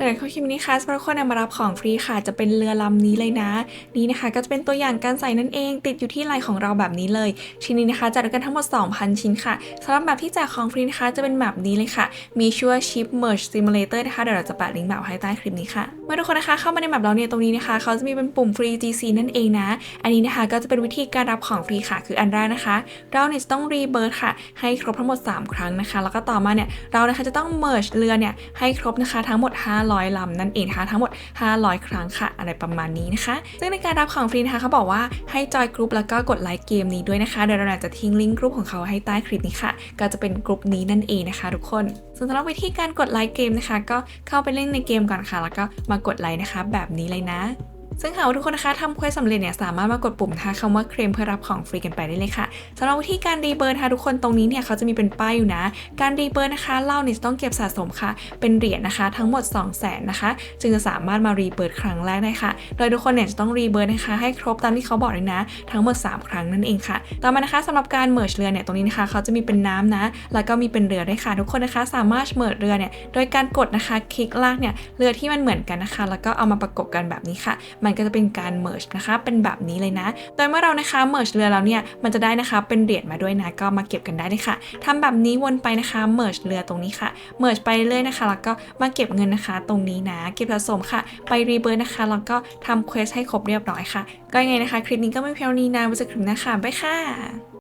จากนั้นคลิปนี้ค่ะสำหรับคนที่มารับของฟรีค่ะ จะเป็นเรือลำนี้เลยนะ นี่นะคะ ก็จะเป็นตัวอย่างการใส่นั่นเอง ติดอยู่ที่ไหล่ของเราแบบนี้เลย ชิ้นนี้นะคะจัดกันทั้งหมด 2,000 ชิ้นค่ะสำหรับแบบที่แจกของฟรีนะคะจะเป็นแบบนี้เลยค่ะ มีชื่อว่า Ship Merge Simulator นะคะเดี๋ยวเราจะแปะลิงก์แบบไว้ใต้คลิปนี้ค่ะเมื่อทุกคนนะคะเข้ามาในแบบเราเนี่ยตรงนี้นะคะเขาจะมีเป็นปุ่มฟรี GC นั่นเองนะ อันนี้นะคะก็จะเป็นวิธีการรับของฟรีค่ะ คืออันแรกนะคะเราเนี่ยจะต้องรีเบิร์ค่ะให้ครบทั้งหมด 3 ครั้งนะคะ แล้วก็ต่อมาเนี่ยเรานะคะจะต้อง merge เรือเนี่ยให้ครบนะคะทั้งหมด500 ลำนั่นเองนะคะทั้งหมด 500 ครั้งค่ะ อะไรประมาณนี้นะคะ ซึ่งในการรับของฟรีนะคะเขาบอกว่าให้จอยกรุ๊ปแล้วก็กดไลค์เกมนี้ด้วยนะคะเดี๋ยวเราจะทิ้งลิงก์กรุ๊ปของเขาให้ใต้คลิปนี้ค่ะก็จะเป็นกรุ๊ปนี้นั่นเองนะคะ ทุกคนส่วนสำหรับวิธีการกดไลค์เกมนะคะ ก็เข้าไปเล่นในเกมก่อนค่ะ แล้วก็มากดไลค์นะคะ แบบนี้เลยนะ ซึ่งหากว่าทุกคนนะคะทำเควสสำเร็จเนี่ยสามารถมากดปุ่มนะคะคำว่าเคลมเพื่อรับของฟรีกันไปได้เลยค่ะสำหรับวิธีการรีเบิร์นค่ะทุกคนตรงนี้เนี่ยเขาจะมีเป็นป้ายอยู่นะ การรีเบิร์นนะคะเราเนี่ยจะต้องเก็บสะสมค่ะ เป็นเหรียญนะคะ ทั้งหมด 2 0 0แสนนะคะ จึงจะสามารถมารีเบิร์นครั้งแรกได้ค่ะ โดยทุกคนเนี่ยจะต้องรีเบิร์นนะคะให้ครบตามที่เขาบอกเลยนะ ทั้งหมด 3 ครั้งนั่นเองค่ะ ต่อมานะคะสำหรับการเมิร์ชเรือเนี่ยตรงนี้นะคะเขาจะมีเป็นน้ำนะ แล้วก็มีเป็นเรือด้วยค่ะ ทุกคนนะคะสามารถเมิร์ชเรือเนี่ยโดยการกดนะคะคลิกลากเนี่ยเรือที่มันเหมือนกันนะคะ แล้วก็เอามาประกบกันแบบนี้ค่ะมันก็จะเป็นการ merge นะคะเป็นแบบนี้เลยนะ โดยเมื่อเรานะคะ merge เรือแล้วเนี่ยมันจะได้นะคะเป็นเหรียญมาด้วยนะก็มาเก็บกันได้เลยค่ะทำแบบนี้วนไปนะคะ merge เรือตรงนี้ค่ะ merge ไปเรื่อยนะคะ แล้วก็มาเก็บเงินนะคะตรงนี้นะ เก็บสะสมค่ะ ไป rebirth นะคะแล้วก็ทำ quest ให้ครบเรียบร้อยค่ะ ก็ยังไงนะคะ คลิปนี้ก็ไม่เพียงนี้นะไว้เจอกันคลิปหน้าค่ะบ๊ายค่ะ